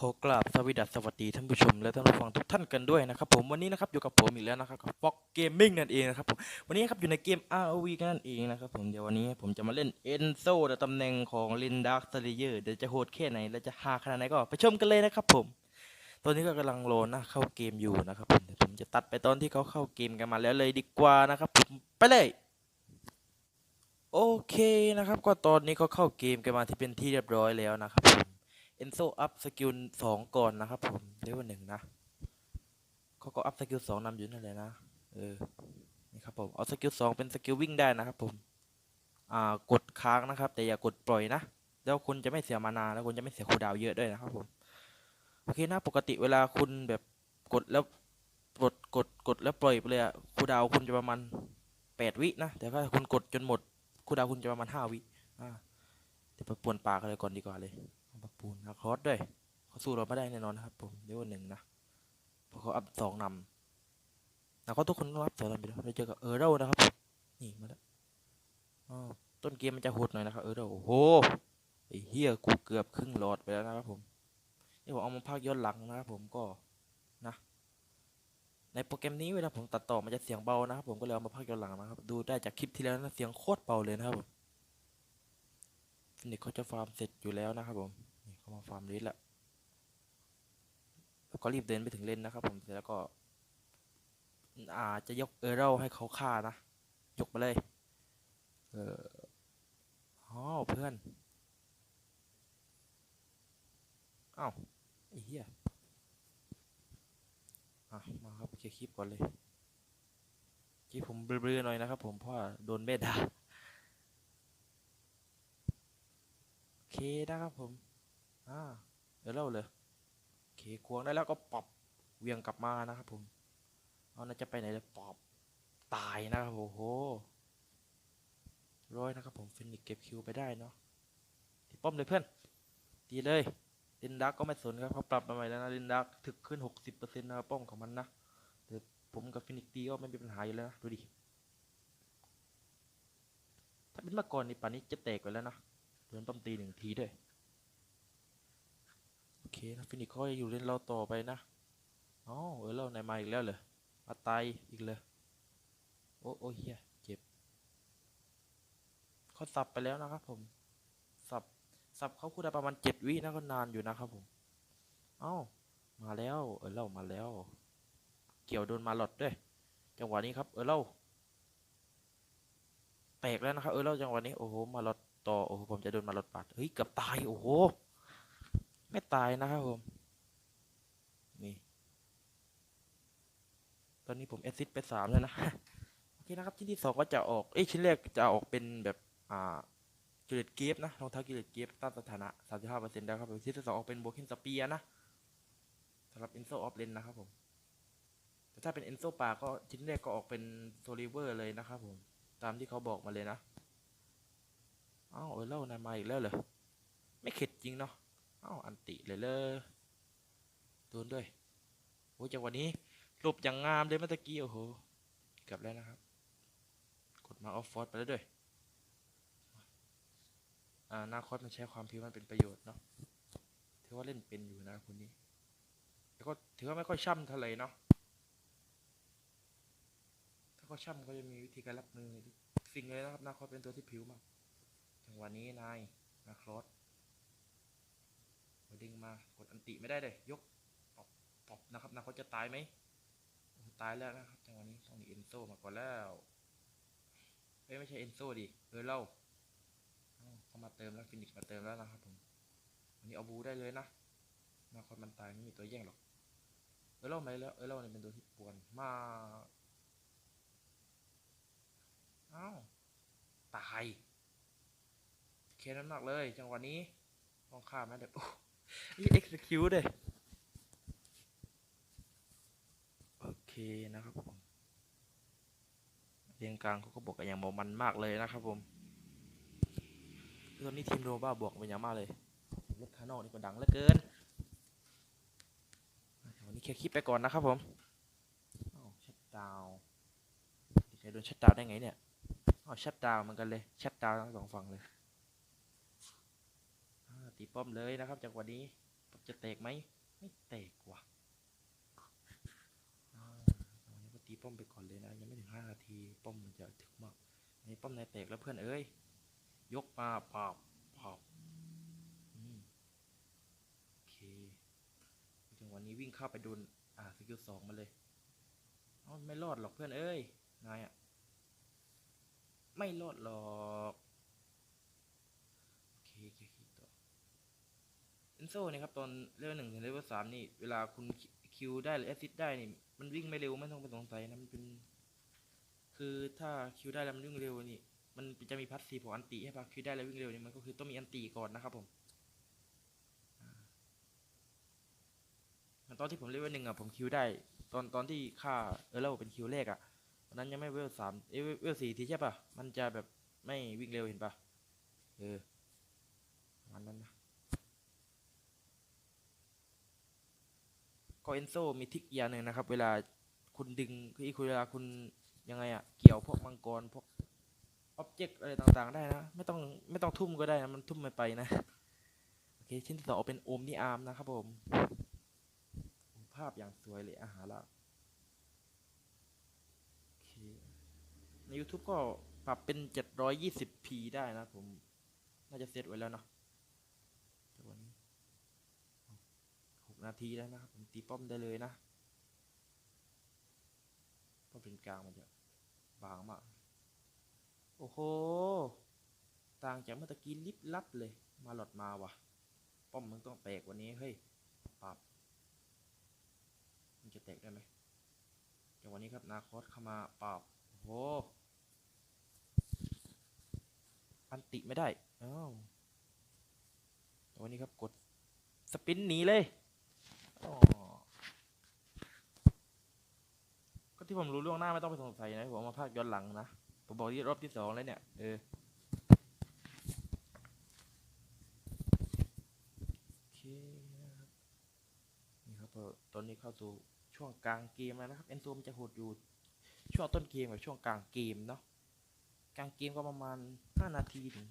ขอกราบสวัสดีสวัสดีท่านผู้ชมและท่านผู้ฟังทุกท่านกันด้วยนะครับผมวันนี้นะครับอยู่กับผมอีกแล้วนะครับกับ Fox Gaming นั่นเองนะครับผมวันนี้ครับอยู่ในเกม ROV กันนั่นเองนะครับผมเดี๋ยววันนี้ผมจะมาเล่น Enzo ในตำแหน่งของ Lin Dark Slayer เดี๋ยวจะโหดแค่ไหนและจะฮาขนาดไหนก็ไปชมกันเลยนะครับผม ตอนนี้ก็กำลังโหลดนะเข้าเกมอยู่นะครับผมเดี๋ยวผมจะตัดไปตอนที่เขาเข้าเกมกันมาแล้วเลยดีกว่านะครับผมไปเลยโอเคนะครับ ก็ตอนนี้ก็เข้าเกมกันมาที่เป็นที่เรียบร้อยแล้วนะครับผม เอนโซอัพสกิลสองก่อนนะครับผมเลเวลหนึ่งนะเขาก็อัพสกิลสองนำอยู่นั่นแหละนะ เออ นี่ครับผม เอาสกิลสองเป็นสกิลวิ่งได้นะครับผม อ่า กดค้างนะครับ แต่อย่ากดปล่อยนะ แล้วคุณจะไม่เสียมานา แล้วคุณจะไม่เสียคูดาวเยอะด้วยนะครับผม โอเคนะปกติเวลาคุณแบบกดแล้วกดกดกดแล้วปล่อยไปเลยอะคูดาวคุณจะประมาณแปดวินะ แต่ถ้าคุณกดจนหมดคูดาวคุณจะประมาณห้าวิ อ่าเดี๋ยวไปป่วนปลากันเลยก่อนดีกว่าเลย ปูนะคอสด้วยเขาสู้เราไม่ได้แน่นอนนะครับ ผมเดี๋ยววันหนึ่งนะเพราะเขาอัพสองนำนะเขาทุกคนต้องอัพสองนำไปแล้วเราเจอกับเออร์เรลนะครับ นี่มาแล้วต้นเกมมันจะโหดหน่อยนะครับเออร์เรลโอ้โหไอ้เฮียกูเกือบครึ่งหลอดไปแล้วนะครับ ผมนี่ผมเอามาพากย้อนหลังนะครับผมก็นะ ในโปรแกรมนี้เวลาผมตัดต่อมันจะเสียงเบานะครับผมก็เลยเอามาพากย้อนหลังนะครับ ดูได้จากคลิปที่แล้วนะเสียงโคตรเบาเลยนะครับผมฟินิกเขาจะฟาร์มเสร็จอยู่แล้วนะครับผม เขามาฟาร์มลิสแล้วแล้วก็รีบเดินไปถึงเล่นนะครับ ผมแล้วก็อาจจะยกเออร์เรลให้เขาฆ่านะยกมาเลย เอออ๋อเพื่อนอ้าวไอ้เหี้ยอะมาครับเคลียร์คลิปก่อนเลยคลิปผมเบลอๆหน่อยนะครับ ผมเพราะโดนเบด่าโอเคนะครับผม อ่าเดี๋ยวเล่าเลยเคควงได้แล้วก็ปรับเวียงกลับมานะครับผมเอาน่าจะไปไหนเลยปรับตายนะครับโอ้โหร้อยนะครับผมฟินิกเก็บคิวไปได้เนาะที่ป้อมเลยเพื่อนดีเลยลินดักก็ไม่สนครับเขาปรับมาใหม่แล้วนะลินดักถึกขึ้นหกสิบเปอร์เซ็นต์นะครับป้อมของมันนะเดี๋ยวผมกับฟินิกตีก็ไม่มีปัญหาอยู่แล้วนะดูดิถ้าเป็นเมื่อก่อนนี่ป่านนี้จะแตกไปแล้วนะโดนป้อมตีหนึ่งทีด้วย อเคนะฟินิกซ์เขาจะอยู่เล่นเราต่อไปนะอ๋อเออเราไหนมาอีกแล้วเหรอมาตายอีกเลยโอ้โอ้เฮียเจ็บเขาสับไปแล้วนะครับผมสับสับเขาคูดาประมาณเจ็ดวินะก็นานอยู่นะครับผมเอ้ามาแล้วเออเรามาแล้ว เกี่ยวโดนมาหลอดด้วยจังหวะนี้ครับเออเราแตกแล้วนะครับเออเราจังหวะนี้โอ้โหมาหลอดต่อโอ้โหผมจะโดนมารถปัดเฮ้ยเกือบตายโอ้โห ไม่ตายนะครับผม นี่ ตอนนี้ผมแอซิดไปสามแล้วนะ โอเคนะครับ ชิ้นที่สองก็จะออก เอ้ยชิ้นแรกจะออกเป็นแบบอ่ากิเลตเกฟนะรองเท้ากิเลตเกฟต้านสถานะสามสิบห้าเปอร์เซ็นต์แล้วครับผมชิ้นที่สองออกเป็นโบกินสเปียนะสำหรับเอนโซออฟเลนนะครับผม แต่ถ้าเป็นเอนโซปาก็ชิ้นแรกก็ออกเป็นโซลิเวอร์เลยนะครับผม ตามที่เขาบอกมาเลยนะอ้าวเออเล่านายมาอีกแล้วเหรอ ไม่เข็ดจริงเนาะ อ้าวอันติเลยเลยโดนด้วยโอ้ยจังหวะนี้หลบอย่างงามเลยเมื่อตะกี้โอ้โหเกลับแล้วนะครับ กดมาออฟฟอร์ไปแล้วด้วยอ่านาคอสมันใช้ความพิวมันเป็นประโยชน์เนาะถือว่าเล่นเป็นอยู่นะคนนี้แต่ก็ถือว่าไม่ค่อยช่ำเท่าไหร่เนาะถ้าก็ช่ำก็จะมีวิธีการรับมือสิ่งเลยนะครับนาคอสเป็นตัวที่ผิวมากจังหวะนี้นายนาครอสากดอันติไม่ได้เลย ยกปอบปอบนะครับนาครอสจะตายไหมตายแล้วนะครับจังหวะนี้ต้องมีเอนโซมาก่อนแล้วเอ้ไม่ใช่เอนโซดิเออเล่าเอาเขามาเติมแล้วฟินิกมาเติมแล้วนะครับผมวันนี้เอาบูได้เลยนะนาครอสมันตายไม่มีตัวแย่งหรอกเออเล่าไหมแล้วเออเล่าเนี่ยเป็นตัวที่ปวนมากอ้าวตายเคนั้นมากเลย จังหวะนี้ต้องข้ามไหมเดี๋ยว โอ้ย execute เลยโอเคนะครับผมเรียงกลางเขาก็บอกกันอย่างมันมากเลยนะครับผมตอนนี้ทีมโรบ้าบอกเป็นอย่างมากเลยรถคานอกนี่ก็ดังเหลือเกินวันนี้แค่คลิปไปก่อนนะครับผมชัดดาวใครโดนชัดดาวได้ไงเนี่ยอ้าชัดดาวเหมือนกันเลยชัดดาวทั้งสองฝั่งเลย ตีป้อมเลยนะครับจากวันนี้จะแตกไหมไม่แตกว่ะอ่าตอนนี้ก็ตีป้อมไปก่อนเลยนะ ยังไม่ถึงห้านาทีป้อมมันจะถึกมากอันนี้ป้อมนายแตกแล้วเพื่อนเอ้ยยกมาปาบปาบโอเคจังหวะนี้วิ่งเข้าไปโดนอ่าสกิลสองมาเลยเอ้าไม่รอดหรอกเพื่อนเอ้ยนายอะไม่รอดหรอกโอเค เอนโซเนี่ยครับตอนเลเวลหนึ่งถึงเลเวลสามนี่เวลาคุณคิวได้หรือแอสซิดได้นี่มันวิ่งไม่เร็วไม่ต้องไปสงสัยนะมันเป็น คือถ้าคิวได้แล้วมันวิ่งเร็วนี่มันจะมีพัสซีฟของอันติใช่ปะคิวได้แล้ววิ่งเร็วนี่มันก็คือต้องมีอันติก่อนนะครับผมมตอนที่ผมเลเวลหนึ่งอะผมคิวได้ ตอนตอนที่ค่าเออแล้วเป็นคิวแรกอะตอนนั้นยังไม่เวลสามเอยเวลสี่ทีใช่ปะมันจะแบบไม่วิ่งเร็วเห็นปะเออประมันนั้นนะ ก็เอนโซมีทิกอีกอย่าหนึ่งนะครับ เวลาคุณดึงคือคุณเวลาคุณยังไงอะเกี่ยวพวกมังกรพวกอ็อบเจกต์อะไรต่างๆ ได้นะ ไม่ต้องไม่ต้องทุ่มก็ได้นะ มันทุ่มไม่ไปนะโอเคชิ้นที่สองเป็นโอมนี่อาร์มนะครับผมภาพอย่างสวยเลยอาหารละใน YouTube ก็ปรับเป็น 720p ได้นะผม น่าจะเซตไว้แล้วเนาะแต่วันนี้หก นาทีแล้วนะครับผมตีป้อมได้เลยนะป้อมเป็นกลางมันจะบางมาก โอ้โห ต่างจากเมื่อกี้ลิบลับเลย มาหลอดมาวะป้อมมึงต้องแตกวันนี้ เฮ้ยปรับมันจะแตกได้ไหมจังหวะนี้ครับนาคอสเข้ามาปราบโอ้โห อันติไม่ได้อ้าวจังหวะนี้ครับกดสปินหนีเลย ก็ที่ผมรู้ล่วงหน้าไม่ต้องไปสงสัยนะผมมาภาคย้อนหลังนะผมบอกที่รอบที่สองแล้วเนี่ยเออโอเคนะครับนี่ครับตอนนี้เข้าสู่ช่วงกลางเกมแล้วนะครับเอนโซมันจะโหดอยู่ช่วงต้นเกมกับช่วงกลางเกมเนาะกลางเกมก็ประมาณ 5 นาทีถึง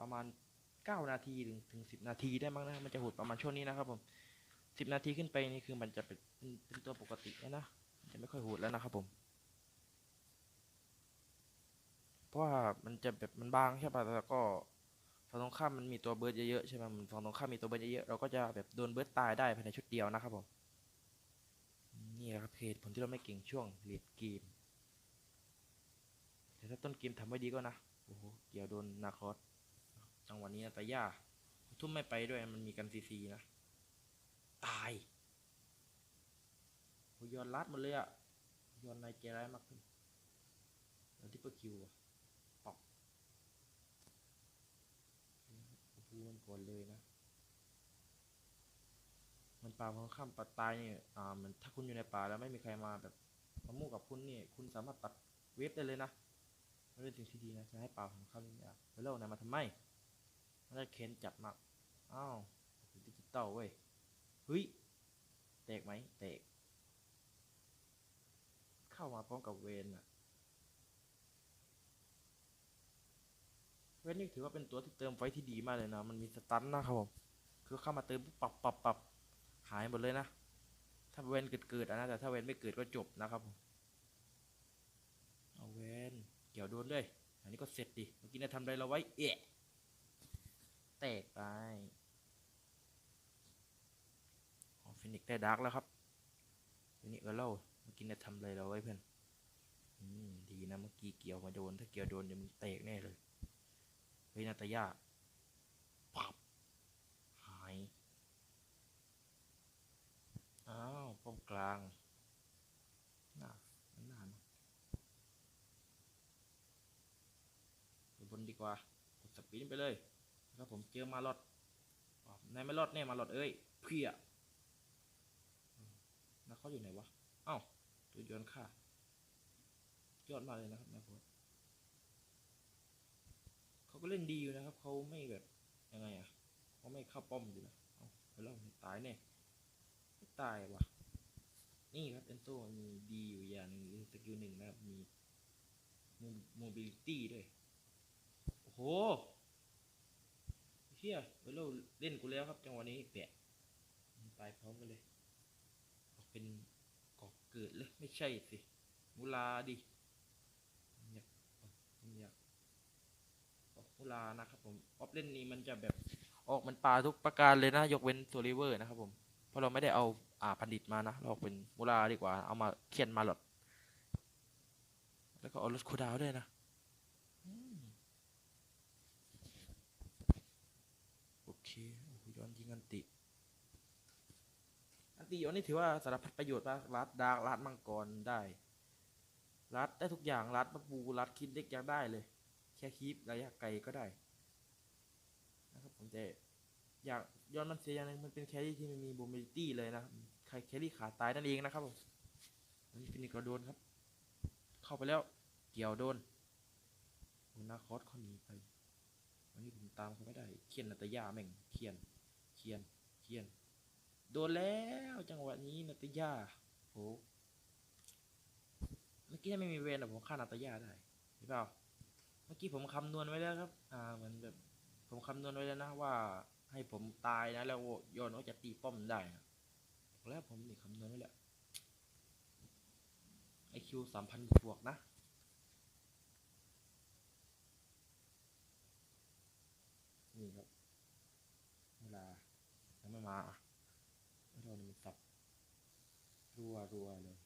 ประมาณ 9 นาทีถึงถึง 10 นาทีได้มั้งนะมันจะหดประมาณช่วงนี้นะครับผม 10นาทีขึ้นไปนี่คือมันจะเป็นเป็นตัวปกติแล้วนะ จะไม่ค่อยโหดแล้วนะครับผม เพราะว่ามันจะแบบมันบางใช่ป่ะแล้วก็ฝั่งตรงข้ามมันมีตัวเบิร์ดเยอะๆใช่ไหมฝั่งตรงข้ามมีตัวเบิร์ดเยอะๆเราก็จะแบบโดนเบิร์ดตายได้ภายในชุดเดียวนะครับผมนี่แหละครับเหตุผลที่เราไม่เก่งช่วงเลดเกมแต่ถ้าต้นเกมทำไว้ดีก็นะโอ้โหเกี่ยวโดนนาคอสจังหวะนี้นะแต่ย่าทุ่มไม่ไปด้วยมันมีกันซีซีนะ ตายโอ้ยอนลัดหมดเลยอะยอนนายเจร้ายมากขึ้นแล้วที่ปร์คิวอะพูมันก่อนเลยนะ มันป่าของข้ามปัดตายเนี่ยอ่ามันถ้าคุณอยู่ในป่าแล้วไม่มีใครมาแบบมามู่กับคุณนี่คุณสามารถตัดเวฟได้เลยนะมันเป็นสิ่งที่ดีนะจะให้ป่าของข้ามนี่อะแล้วนายมาทำไมมันจะเค้นจัดมากอ้าวดิจิตอลเว้ย ฮ้ยแตกไหมแตก เข้ามาพร้อมกับเวนอะเวนนี่ถือว่าเป็นตัวที่เติมไฟที่ดีมากเลยนะ มันมีสตันนะครับผมคือเข้ามาเติมปุ๊บปรับปรับปรับหายหมดเลยนะ ถ้าเวนเกิดเกิดนะแต่ถ้าเวนไม่เกิดก็จบนะครับผมเอาเวนเกี่ยวโดนด้วย อันนี้ก็เสร็จดิ เมื่อกี้นายทำอะไรเราไว้ เอะแตกไปอ๋อ ฟินิกได้ดาร์กแล้วครับฟินิกซ์เออเล่าเมื่อกี้นายทำอะไรเราไว้เพื่อนอืมดีนะเมื่อกี้เกี่ยวมาโดน ถ้าเกี่ยวโดนเดี๋ยวมันแตกแน่เลยเฮ้ยนาตายาปับหายอ้าวป้อมกลางน่ามันนานไปบนดีกว่ากดสปินไปเลยครับผมเจอมาลอดอ๋อนายไม่รอดแน่มาลอดเอ้ยเพี้ยอืมแล้ว เขาอยู่ไหนวะเอ้าตัวโยนค่ายอดมาเลยนะครับนะผมเขาก็เล่นดีอยู่นะครับ เขาไม่แบบยังไงอะเขาไม่เข้าป้อมอยู่นะเอาไปแล้วตายแน่ไม่ตายวะนี่ครับเอนโซมีดีอยู่อย่างหนึ่งสกิลหนึ่งนะครับมีโมบิลิตี้ด้วย โอ้โหเฮียเวลาเล่นกูแล้วครับ จังหวะนี้แปะตายพร้อมกันเลย เป็นก่อเกิดเลยไม่ใช่สิมูลาดิอยากมอยากออกมูลานะครับผมออฟเล่นนี้มันจะแบบออกมันปลาทุกประการเลยนะ ยกเว้นโซลิเวอร์นะครับผมเพราะเราไม่ได้เอาอ่าพันดิตมานะ เราเป็นมูลาดีกว่าเอามาเขียนมาหลดแล้วก็เอารถคูดาวด้วยนะอืมโอเคโอ้โหย้อนยิงอันติ อันติย้อนนี่ถือว่าสารพัดประโยชน์มากรัดดาร์กรัดมังกรได้ รัดได้ทุกอย่างรัดมะปูรัดคิดเล็กยังได้เลย แค่คีประยะไกลก็ได้นะครับผมแต่อยากย้อนมันเสียอย่างหนึงมันเป็นแครี่ที่ไม่มีบูมิลิตี้เลยนะใครแครี่ขาตายนั่นเองนะครับผมนนี้ฟินิกก็โดนครับ เข้าไปแล้วเกี่ยวโดนโอนาคอสเขาหนีไปวันนี้ผมตามเขาไม่ได้เคียนนาตยาแม่งเคียนเคียนเคียน โดนแล้วจังหวะนี้นาตยาโหเมื่อกี้ถ้าไม่มีเวนอะผมฆ่านาตยาได้หรือเปล่า เมื่อกี้ผมคำนวณไว้แล้วครับ อ่าเหมือนแบบผมคำนวณไว้แล้วนะว่า ให้ผมตายนะแล้วโยนก็จะตีป้อมได้นะแล้วผมนี่คำนวณไว้แล้วไอคิวสามพันบวกนะนี่ครับเวลายังไม่มาอะไม่โดนมันสับ รัวรัวเลย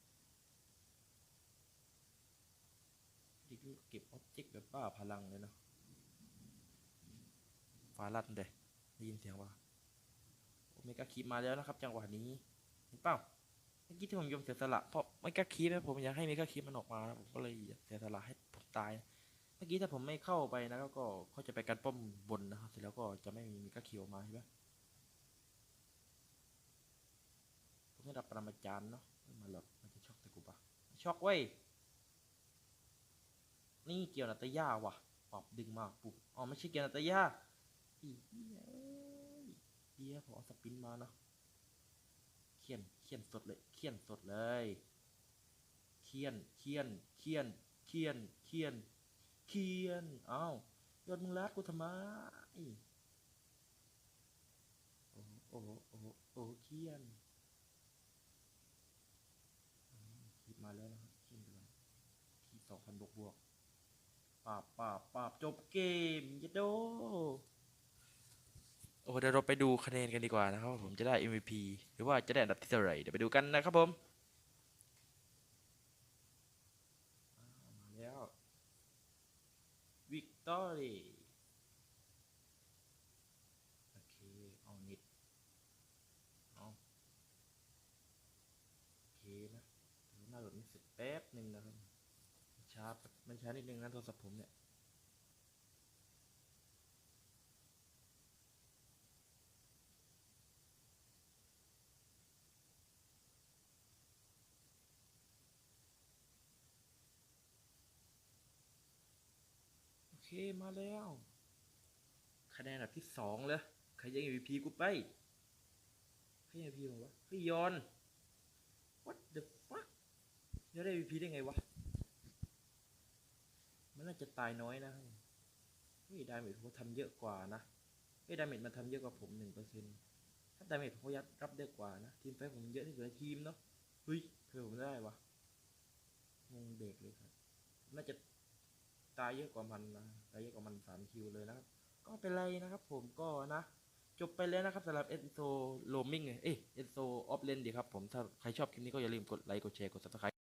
ดิกเก็บออบเจกต์แบบบ้าพลังเลยเนาะฟ้าลั่นเลยได้ยินเสียงว่าโอเมก้าคีมาแล้วนะครับ จังหวะนี้เห็นเปล่าเมื่อกี้ที่ผมยอมเสียสละเพราะเมก้าคีนะผมอยากให้เมก้าคีมันออกมานะผมก็เลยเสียสละให้ผมตาย เมื่อกี้ถ้าผมไม่เข้าไปนะครับก็เขาจะไปกันป้อมบนนะครับเสร็จแล้วก็จะไม่มีมิกาคิวออกมาใช่ไหม ผมไม่รับปรมาจารย์เนาะมาหลอดมันจะช็อกแต่กูปะช็อกเว้ยนี่เกี่ยวนาตาย่าว่ะปอบดึงมาปุ๊บอ๋อไม่ใช่เกี่ยวนาตาย่าอีเหี้ยเอ้ยเดียผมเอาสปินมาเนาะเขียนเขียนสดเลยเขียนสดเลยเขียนเขียนเขียนเขียนเขียนเคียนอ้าวยอดมึงรัดกูทำไมโอ้โหโอ้โหโอ้โอ้เคียนอื มคิดมาแล้วนะครับเคียนไปแล้วที่สองพันบวกบวกปราบปราบปราบจบเกมยะโดโอ้เดี๋ยวเราไปดูคะแนนกันดีกว่านะครับว่าผมจะได้ MVP หรือว่าจะได้อันดับที่เท่าไหร่เดี๋ยวไปดูกันนะครับผมอ่ามาแล้ววิกตอรี่โอเค เอานิดเอาโอเคนะเดี๋ยวหน้าโหลดไม่เสร็จแป๊บหนึ่งนะครับมันช้าแป๊บ มันช้านิดนึงนะโทรศัพท์ผมเนี่ยโอเคมาแล้วคะแนนอันดับที่สองเลยใครยัง MVP กูไปใครยัง MVP มาวะเฮ้ยยอน what the fuck จะได้ MVP ได้ไงวะ มันน่าจะตายน้อยนะเฮ้ยดาเมจเขาทำเยอะกว่านะเฮ้ยดาเมจมันทำเยอะกว่าผมหนึ่งเปอร์เซ็นต์ถ้าดาเมจเขายัดรับได้กว่านะ ทีมไฟท์ผมเยอะที่สุดในทีมเนาะเฮ้ยเพื่อผมได้วะงงเบรกเลยครับ น่าจะตายเยอะกว่ามันนะตายเยอะกว่ามันสามคิวเลยนะครับ ก็เป็นไรนะครับ ผมก็นะจบไปแล้วนะครับสำหรับเอ็นโซโลมิงเอ้ยเอ็นโซออฟเลนดีครับผมถ้าใครชอบคลิปนี้ก็อย่าลืมกดไลค์กดแชร์กด subscribe